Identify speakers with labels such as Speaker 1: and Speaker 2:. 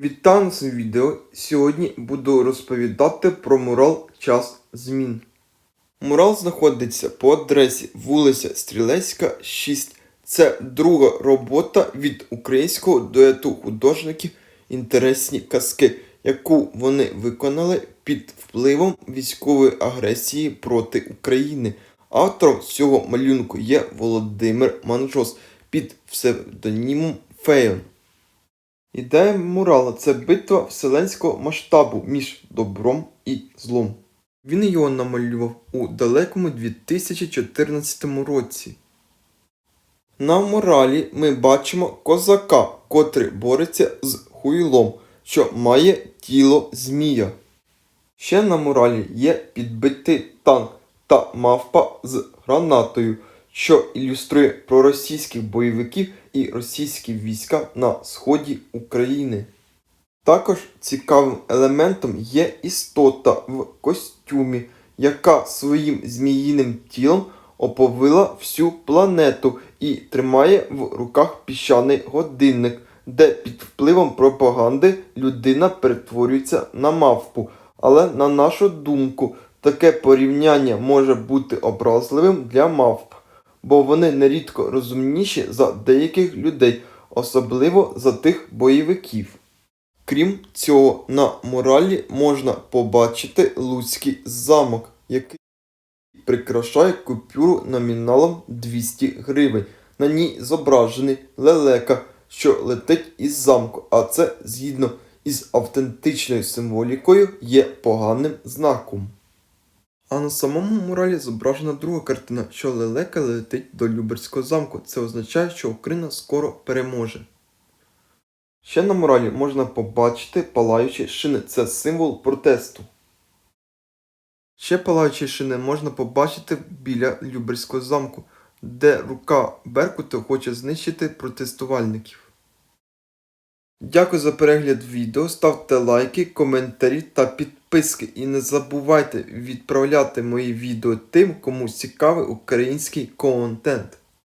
Speaker 1: Вітаю на цьому відео. Сьогодні буду розповідати про мурал Час змін. Мурал знаходиться по адресі вулиця Стрілецька, 6. Це друга робота від українського дуету художників Інтересні казки, яку вони виконали під впливом військової агресії проти України. Автором цього малюнку є Володимир Манжос під псевдонімом Феєн. Ідея мурала це битва вселенського масштабу між добром і злом. Він його намалював у далекому 2014 році. На муралі ми бачимо козака, котрий бореться з хуйлом, що має тіло змія. Ще на муралі є підбитий танк та мавпа з гранатою, що ілюструє проросійських бойовиків і російські війська на сході України. Також цікавим елементом є істота в костюмі, яка своїм зміїним тілом оповила всю планету і тримає в руках піщаний годинник, де під впливом пропаганди людина перетворюється на мавпу. Але на нашу думку, таке порівняння може бути образливим для мавп, бо вони нерідко розумніші за деяких людей, особливо за тих бойовиків. Крім цього, на муралі можна побачити Луцький замок, який прикрашає купюру номіналом 200 гривень. На ній зображений лелека, що летить із замку, а це згідно із автентичною символікою є поганим знаком. А на самому муралі зображена друга картина, що лелека летить до Люберського замку. Це означає, що Україна скоро переможе. Ще на муралі можна побачити палаючі шини. Це символ протесту. Ще палаючі шини можна побачити біля Люберського замку, де рука Беркута хоче знищити протестувальників. Дякую за перегляд відео. Ставте лайки, коментарі та підписки. І не забувайте відправляти мої відео тим, кому цікавий український контент.